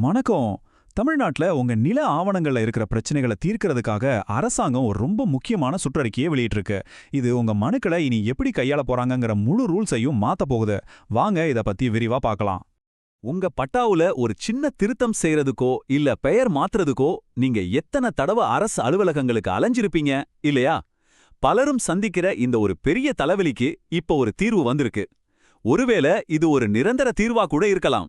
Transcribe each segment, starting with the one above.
வணக்கம். தமிழ்நாட்டுல உங்க நில ஆவணங்கள்ல இருக்கிற பிரச்சனைகளை தீர்க்கறதுக்காக அரசாங்கம் ஒரு ரொம்ப முக்கியமான சுற்றறிக்கையை வெளியிட்டிருக்கு. இது உங்க மனுக்களை இனி எப்படி கையாள போறாங்கங்கிற முழு ரூல்ஸையும் மாத்த போகுது. வாங்க இத பத்தி விரிவா பார்க்கலாம். உங்க பட்டாவுல ஒரு சின்ன திருத்தம் செய்யறதுக்கோ இல்ல பெயர் மாத்துறதுக்கோ நீங்க எத்தனை தடவை அரசு அலுவலகங்களுக்கு அலைஞ்சிருப்பீங்க இல்லையா? பலரும் சந்திக்கிற இந்த ஒரு பெரிய தலைவலிக்கு இப்ப ஒரு தீர்வு வந்திருக்கு. ஒருவேளை இது ஒரு நிரந்தர தீர்வா கூட இருக்கலாம்.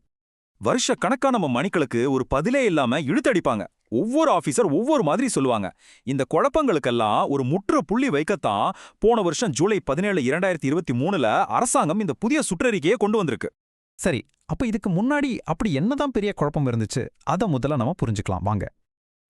வருஷ கணக்கா நம்ம மணிக்களுக்கு ஒரு பதிலே இல்லாம இழுத்தடிப்பாங்க. ஒவ்வொரு ஆபீசர் ஒவ்வொரு மாதிரி சொல்லுவாங்க. இந்த குழப்பங்களுக்கெல்லாம் ஒரு முற்று புள்ளி வைக்கத்தான் போன வருஷம் ஜூலை பதினேழு இரண்டாயிரத்தி இருபத்தி மூணுல அரசாங்கம் இந்த புதிய சுற்றறிக்கையை கொண்டு வந்திருக்கு. சரி அப்ப இதுக்கு முன்னாடி அப்படி என்னதான் பெரிய குழப்பம் இருந்துச்சு? அத முதல்ல நம்ம புரிஞ்சுக்கலாம். வாங்க.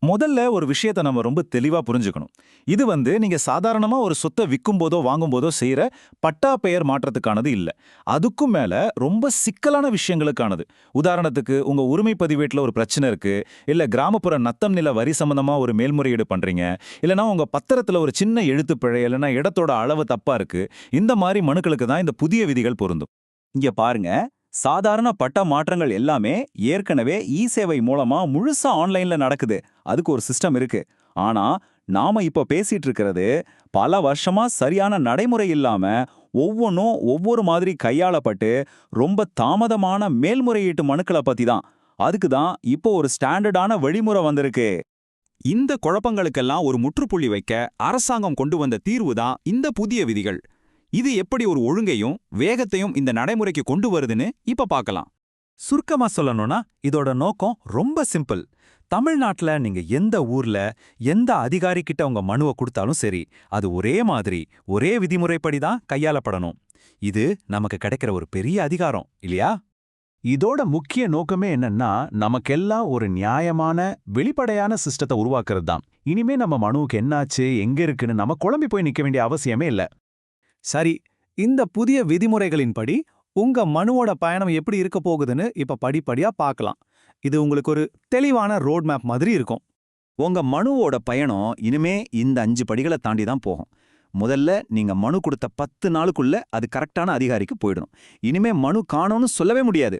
முதல்ல ஒரு விஷயத்தை நம்ம ரொம்ப தெளிவா புரிஞ்சுக்கணும். இது வந்து நீங்க சாதாரணமா ஒரு சொத்தை விற்கும் போதோ வாங்கும் போதோ செய்யற பட்டா பெயர் மாற்றத்துக்கானது இல்ல. அதுக்கும் மேல ரொம்ப சிக்கலான விஷயங்களுக்கானது. உதாரணத்துக்கு உங்க உரிமை பதிவேட்டுல ஒரு பிரச்சனை இருக்கு இல்ல கிராமப்புற நத்தம் நில வரி சம்மந்தமாக ஒரு மேல்முறையீடு பண்றீங்க இல்லனா உங்க பத்திரத்துல ஒரு சின்ன எழுத்துப்பிழை இல்லைனா இடத்தோட அளவு தப்பா இருக்கு இந்த மாதிரி மனுக்களுக்கு தான் இந்த புதிய விதிகள் பொருந்தும். இங்க பாருங்க சாதாரண பட்ட மாற்றங்கள் எல்லாமே ஏற்கனவே இ சேவை மூலமா முழுசா ஆன்லைன்ல நடக்குது. அதுக்கு ஒரு சிஸ்டம் இருக்கு. ஆனா நாம இப்ப பேசிட்டு இருக்கிறது பல வருஷமா சரியான நடைமுறை இல்லாம ஒவ்வொன்றும் ஒவ்வொரு மாதிரி கையாளப்பட்டு ரொம்ப தாமதமான மேல்முறையீட்டு மனுக்களை பத்தி தான். அதுக்கு தான் இப்போ ஒரு ஸ்டாண்டர்டான வழிமுறை வந்திருக்கு. இந்த குழப்பங்களுக்கெல்லாம் ஒரு முற்றுப்புள்ளி வைக்க அரசாங்கம் கொண்டு வந்த தீர்வு தான் இந்த புதிய விதிகள். இது எப்படி ஒரு ஒழுங்கையும் வேகத்தையும் இந்த நடைமுறைக்கு கொண்டு வருதுன்னு இப்ப பார்க்கலாம். சுருக்கமா சொல்லணும்னா இதோட நோக்கம் ரொம்ப சிம்பிள். தமிழ்நாட்டில் நீங்க எந்த ஊர்ல எந்த அதிகாரி கிட்ட உங்க மனுவை கொடுத்தாலும் சரி அது ஒரே மாதிரி ஒரே விதிமுறைப்படி தான் கையாளப்படணும். இது நமக்கு கிடைக்கிற ஒரு பெரிய அதிகாரம் இல்லையா? இதோட முக்கிய நோக்கமே என்னன்னா நமக்கெல்லாம் ஒரு நியாயமான வெளிப்படையான சிஸ்டத்தை உருவாக்குறது தான் இனிமே நம்ம மனுவுக்கு என்னாச்சு எங்க இருக்குன்னு நம்ம குழம்பி போய் நிக்க வேண்டிய அவசியமே இல்ல. சரி இந்த புதிய விதிமுறைகளின்படி உங்க மனுவோட பயணம் எப்படி இருக்க போகுதுன்னு இப்ப படிப்படியா பார்க்கலாம் இது உங்களுக்கு ஒரு தெளிவான ரோட் மேப் மாதிரி இருக்கும். உங்க மனுவோட பயணம் இனிமே இந்த அஞ்சு படிகளை தாண்டி தான் போகும். முதல்ல நீங்க மனு கொடுத்த பத்து நாளுக்குள்ள அது கரெக்டான அதிகாரிக்கு போயிடணும். இனிமே மனு காணோம்னு சொல்லவே முடியாது.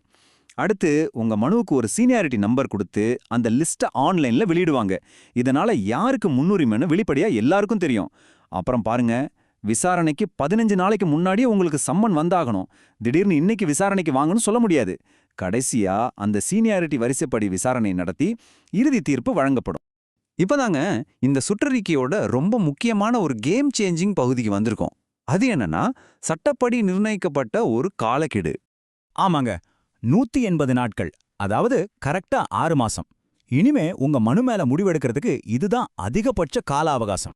அடுத்து உங்க மனுவுக்கு ஒரு சீனியாரிட்டி நம்பர் கொடுத்து அந்த லிஸ்ட்டை ஆன்லைன்ல வெளியிடுவாங்க. இதனால யாருக்கு முன்னுரிமைன்னு வெளிப்படையா எல்லாருக்கும் தெரியும். அப்புறம் பாருங்க விசாரணைக்கு பதினஞ்சு நாளைக்கு முன்னாடியே உங்களுக்கு சம்மன் வந்தாகணும். திடீர்னு இன்னைக்கு விசாரணைக்கு வாங்கன்னு சொல்ல முடியாது. கடைசியா அந்த சீனியாரிட்டி வரிசைப்படி விசாரணை நடத்தி இறுதி தீர்ப்பு வழங்கப்படும். இப்பதாங்க இந்த சுற்றறிக்கையோட ரொம்ப முக்கியமான ஒரு கேம் சேஞ்சிங் பகுதிக்கு வந்திருக்கோம். அது என்னன்னா சட்டப்படி நிர்ணயிக்கப்பட்ட ஒரு காலக்கெடு. ஆமாங்க. நூத்தி எண்பது நாட்கள். அதாவது கரெக்டா ஆறு மாசம். இனிமே உங்க மனு மேல முடிவெடுக்கிறதுக்கு இதுதான் அதிகபட்ச கால அவகாசம்.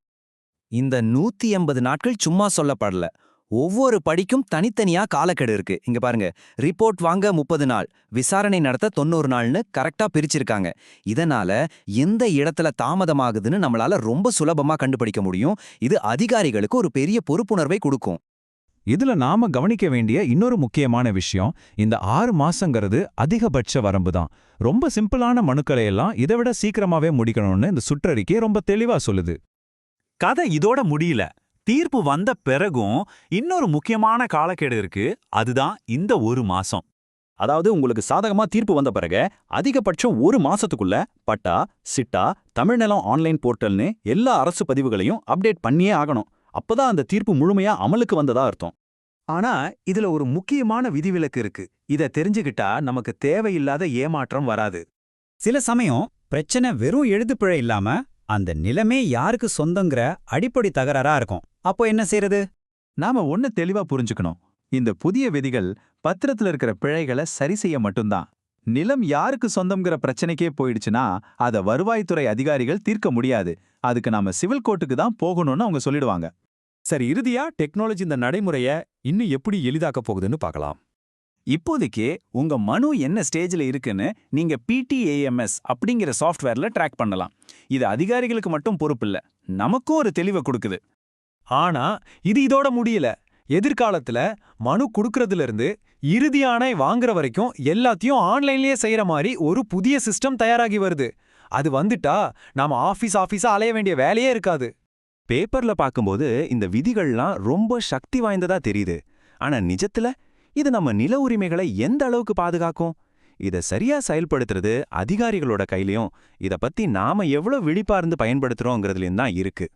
இந்த நூத்தி எண்பது நாட்கள் சும்மா சொல்லப்படல. ஒவ்வொரு படிக்கும் தனித்தனியா காலக்கெடு இருக்கு. இங்க பாருங்க. ரிப்போர்ட் வாங்க முப்பது நாள். விசாரணை நடத்த தொண்ணூறு நாள்னு கரெக்டா பிரிச்சிருக்காங்க. இதனால எந்த இடத்துல தாமதமாகுதுன்னு நம்மளால ரொம்ப சுலபமா கண்டுபிடிக்க முடியும். இது அதிகாரிகளுக்கு ஒரு பெரிய பொறுப்புணர்வை கொடுக்கும். இதுல நாம கவனிக்க வேண்டிய இன்னொரு முக்கியமான விஷயம் இந்த ஆறு மாசங்கிறது அதிகபட்ச வரம்பு தான். ரொம்ப சிம்பிளான மனுக்களை எல்லாம் இதை விட சீக்கிரமாவே முடிக்கணும்னு இந்த சுற்றறிக்கை ரொம்ப தெளிவா சொல்லுது. கதை இதோட முடியல. தீர்ப்பு வந்த பிறகும் இன்னொரு முக்கியமான காலக்கெடு இருக்கு. அதுதான் இந்த ஒரு மாசம். அதாவது உங்களுக்கு சாதகமா தீர்ப்பு வந்த பிறகு அதிகபட்சம் ஒரு மாசத்துக்குள்ள பட்டா சிட்டா தமிழ்நிலம் ஆன்லைன் போர்ட்டல்னு எல்லா அரசு பதிவுகளையும் அப்டேட் பண்ணியே ஆகணும். அப்பதான் அந்த தீர்ப்பு முழுமையா அமலுக்கு வந்ததா அர்த்தம். ஆனா இதுல ஒரு முக்கியமான விதிவிலக்கு இருக்கு. இத தெரிஞ்சுகிட்டா நமக்கு தேவையில்லாத ஏமாற்றம் வராது. சில சமயம் பிரச்சனை வெறும் எழுதுப்பிழை இல்லாம அந்த நிலமே யாருக்கு சொந்தங்கிற அடிப்படை தகராறா இருக்கும். அப்போ என்ன செய்யறது நாம ஒண்ணு தெளிவா புரிஞ்சுக்கணும். இந்த புதிய விதிகள் பத்திரத்துல இருக்கிற பிழைகளை சரி செய்ய மட்டும்தான். நிலம் யாருக்கு சொந்தம்ங்கிற பிரச்சனைக்கே போயிடுச்சுன்னா அத வருவாய்த்துறை அதிகாரிகள் தீர்க்க முடியாது. அதுக்கு நாம சிவில் கோர்ட்டுக்கு தான் போகணும்னு அவங்க சொல்லிடுவாங்க. சரி இறுதியா டெக்னாலஜி இந்த நடைமுறைய இன்னும் எப்படி எளிதாக்க போகுதுன்னு பார்க்கலாம். இப்போதைக்கு உங்க மனு என்ன ஸ்டேஜ்ல இருக்குன்னு நீங்க பிடிஏஎம்எஸ் அப்படிங்கிற சாஃப்ட்வேர்ல ட்ராக் பண்ணலாம். இது அதிகாரிகளுக்கு மட்டும் பொறுப்பில்ல. நமக்கும் ஒரு தெளிவை கொடுக்குது. ஆனா இது இதோட முடியல. எதிர்காலத்துல மனு குடுக்கறதுல இருந்து இறுதி ஆணை வாங்குற வரைக்கும் எல்லாத்தையும் ஆன்லைன்லயே செய்யற மாதிரி ஒரு புதிய சிஸ்டம் தயாராகி வருது. அது வந்துட்டா நாம ஆபீஸ் ஆபீஸா அலைய வேண்டிய வேலையே இருக்காது. பேப்பர்ல பார்க்கும்போது இந்த விதிகள்லாம் ரொம்ப சக்தி வாய்ந்ததா தெரியுது. ஆனா நிஜத்துல இது நம்ம நில உரிமைகளை எந்த அளவுக்கு பாதுகாக்கும்? இத சரியா செயல்படுத்துறது அதிகாரிகளோட கையிலயும் இத பத்தி நாம எவ்வளவு விழிப்பார்ந்து இருந்து தான் இருக்கு.